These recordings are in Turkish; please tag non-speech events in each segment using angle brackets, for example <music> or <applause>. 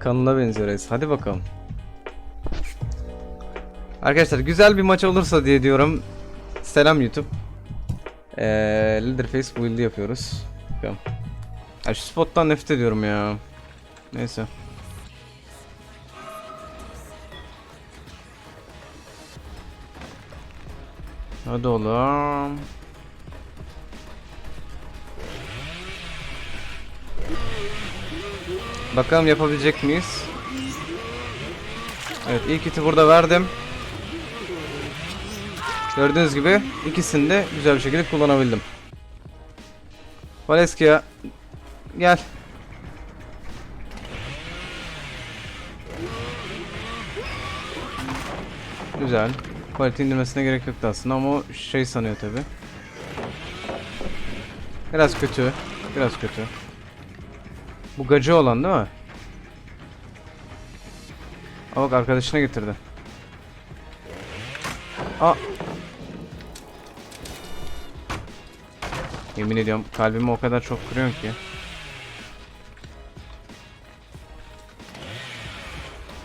Kanına benziyor reis. Hadi bakalım. Arkadaşlar güzel bir maç olursa diye diyorum. Selam YouTube. Ee, Leatherface build'i yapıyoruz. Bakalım. Ya şu spottan nefret ediyorum ya. Neyse. Hadi oğlum. Bakalım yapabilecek miyiz? Evet ilk hiti burada verdim. Gördüğünüz gibi ikisini de güzel bir şekilde kullanabildim. Valencia gel. Güzel. Kalite indirmesine gerek yoktu aslında ama o şey sanıyor tabi. Biraz kötü. Biraz kötü. Bu gacı olan değil mi? Aa bak arkadaşına getirdi. Aa. Yemin ediyorum kalbimi o kadar çok kırıyorsun ki.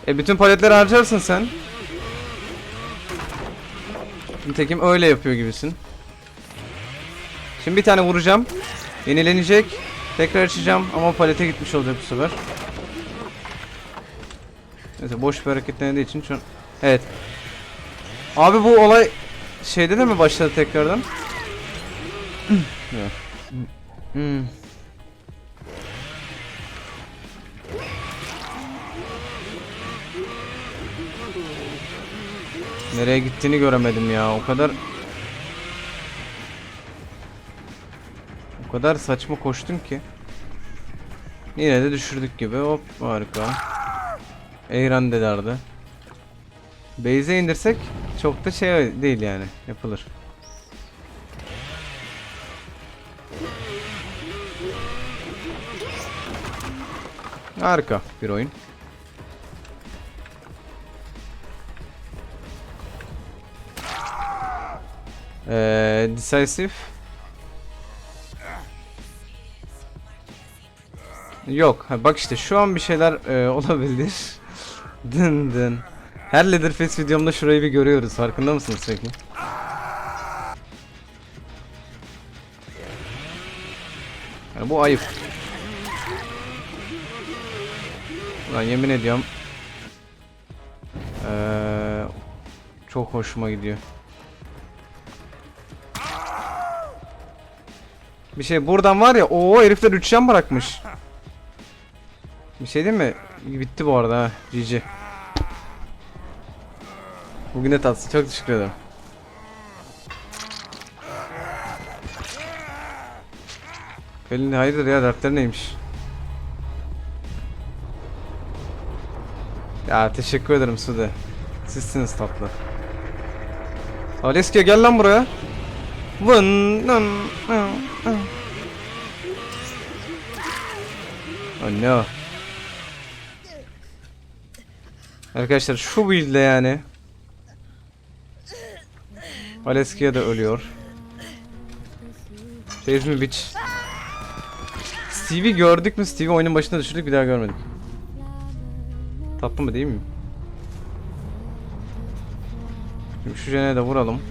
E bütün paletleri harcarsın sen. Nitekim öyle yapıyor gibisin. Şimdi bir tane vuracağım. Yenilenecek. Tekrar açacağım ama palete gitmiş olacak bu sefer. Neyse boş bir hareket denediği için şu an... Evet. Abi bu olay şeyde de mi başladı tekrardan? Hmm. Nereye gittiğini göremedim ya. O kadar kadar saçma koştun ki. Yine de düşürdük gibi. Hop harika. Eyran dedardı. Base'e indirsek çok da şey değil yani. Yapılır. Harika bir oyun. Ee, decisive. Yok. Bak işte şu an bir şeyler e, <laughs> olabilir. dın dın. Her Leatherface videomda şurayı bir görüyoruz. Farkında mısınız peki? Yani bu ayıp. Lan yemin ediyorum. Ee, çok hoşuma gidiyor. Bir şey buradan var ya o herifler 3 can bırakmış. Bir şey değil mi? Bitti bu arada ha. GG. Bugün de tatlı. Çok teşekkür ederim. Pelin hayırdır ya dertleri neymiş? Ya teşekkür ederim Sude. Sizsiniz tatlı. Aleska gel lan buraya. Vın nın. Oh no. Arkadaşlar şu build'le yani. Aleskia da ölüyor. Save me bitch. Steve'i gördük mü? Steve'i oyunun başında düşürdük bir daha görmedik. Tatlı mı değil mi? Şimdi şu jene de vuralım.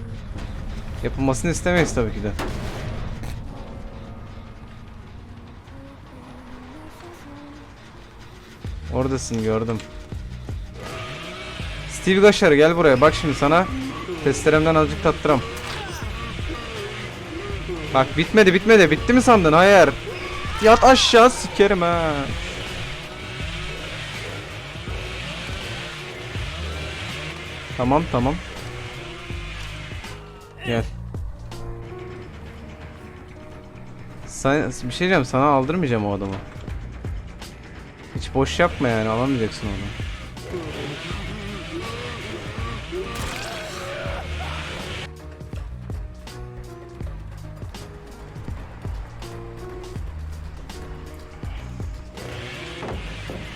Yapılmasını istemeyiz tabii ki de. Oradasın gördüm. Steve Gaşar gel buraya bak şimdi sana testeremden azıcık tattıram. Bak bitmedi bitmedi bitti mi sandın hayır. Yat aşağı sikerim ha. Tamam tamam. Gel. Sen, bir şey diyeceğim sana aldırmayacağım o adamı. Hiç boş yapma yani alamayacaksın onu.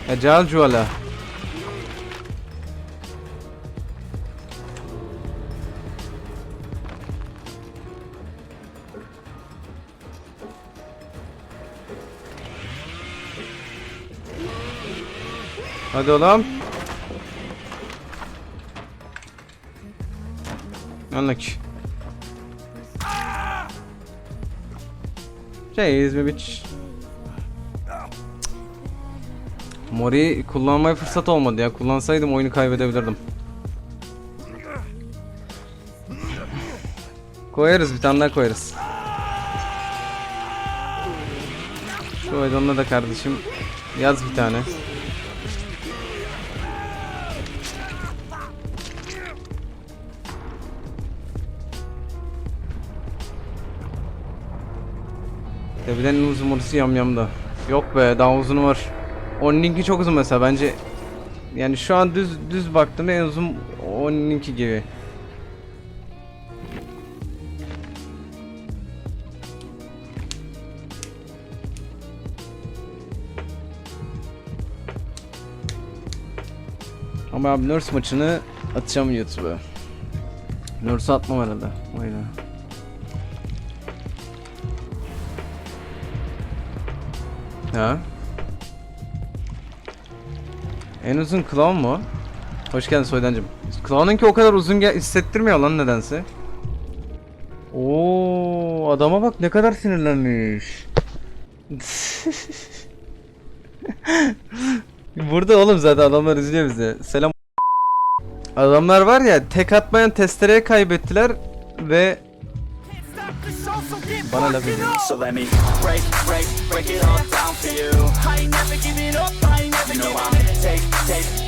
Ecal Cuala. Hadi oğlum. Anlık. Şey izmi biç. Mori kullanmaya fırsat olmadı ya. Kullansaydım oyunu kaybedebilirdim. Koyarız bir tane daha koyarız. Şu oyunla da kardeşim yaz bir tane. En uzun orası yamyamda. Yok be daha uzunu var. Onun linki çok uzun mesela bence. Yani şu an düz düz baktım en uzun onun linki gibi. Ama abi Nurse maçını atacağım YouTube'a. Nurse'u atmam arada. Öyle. Ha? En uzun Clown mu? Hoş geldin Soydancım. Clown'unki o kadar uzun hissettirmiyor lan nedense. Oo, adama bak ne kadar sinirlenmiş. <laughs> Burada oğlum zaten adamlar üzülüyor bize. Selam. Adamlar var ya tek atmayan testereye kaybettiler ve bana laf ediyor. So